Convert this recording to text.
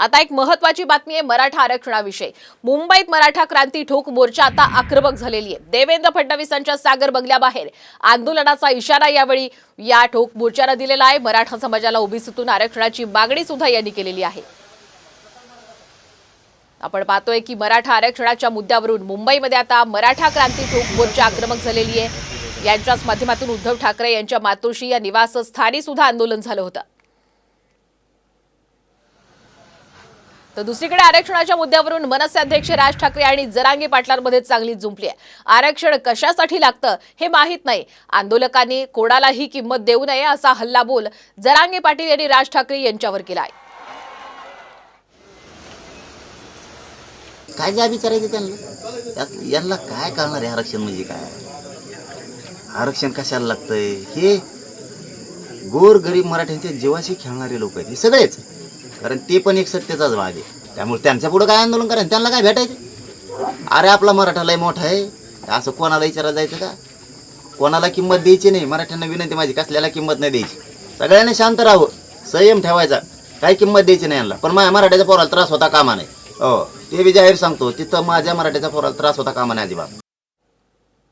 आता एक महत्वाची बातमी आहे मराठा आरक्षणाविषयी. मुंबईत मराठा क्रांती ठोक मोर्चा आता आक्रमक झालेली आहे. देवेंद्र फडणवीसांच्या सागर बंगल्याबाहेर आंदोलनाचा इशारा यावेळी या ठोक मोर्चाला दिलेला आहे. मराठा समाजाला ओबीसीतून आरक्षणाची मागणी सुद्धा यांनी केलेली आहे. आपण पाहतोय की मराठा आरक्षणाच्या मुद्द्यावरून मुंबईमध्ये आता मराठा क्रांती ठोक मोर्चा आक्रमक झालेली आहे. यांच्याच माध्यमातून उद्धव ठाकरे यांच्या मातोश्री या निवासस्थानी सुद्धा आंदोलन झालं होतं. तर दुसरीकडे आरक्षणाच्या मुद्द्यावरून मनसे अध्यक्ष राज ठाकरे आणि जरांगे पाटलांमध्ये चांगली जुंपली आहे. आरक्षण कशासाठी लागतं हे माहीत नाही. आंदोलकांनी कोणालाही किंमत देऊ नये असा हल्ला बोल जरांगे पाटील यांनी राज ठाकरे यांच्यावर केला आहे. काय काय विचारायचं त्यांना? यांना काय करणार आहे आरक्षण म्हणजे काय? आरक्षण कशाला लागतंय? हे गोर गरीब मराठ्यांच्या जीवाशी खेळणारे लोक आहेत. हे सगळेच. कारण ते पण एक सत्तेचाच भाग आहे. त्यामुळे त्यांच्या पुढं काय आंदोलन करायचं? त्यांना काय भेटायचं? अरे आपला मराठा लय मोठा आहे. असं कोणाला विचारायला जायचं का? कोणाला किंमत द्यायची नाही? मराठ्यांना विनंती माझी कसल्याला किंमत नाही द्यायची? सगळ्यांनी शांत राहावं. संयम ठेवायचा. काही किंमत द्यायची नाही यांना. पण माझ्या मराठ्याच्या पोराला त्रास होता कामा नाही हो ते बी जाहीर सांगतो तिथं माझ्या मराठ्याच्या पोराला त्रास होता कामा नाही अजिबात.